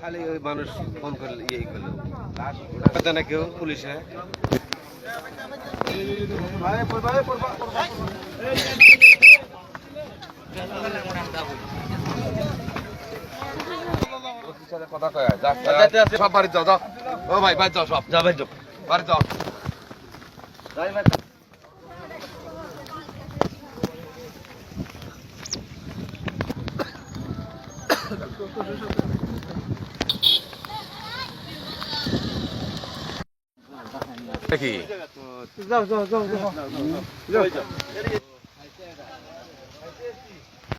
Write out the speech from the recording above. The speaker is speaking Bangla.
খালি ওই মানুষ ফোন সব বাড়ি যাও যাও ও ভাই বাড়ি যাও সব যা ভাই যাও বাড়ি যাও দেখি যাও যাও যাও যাও।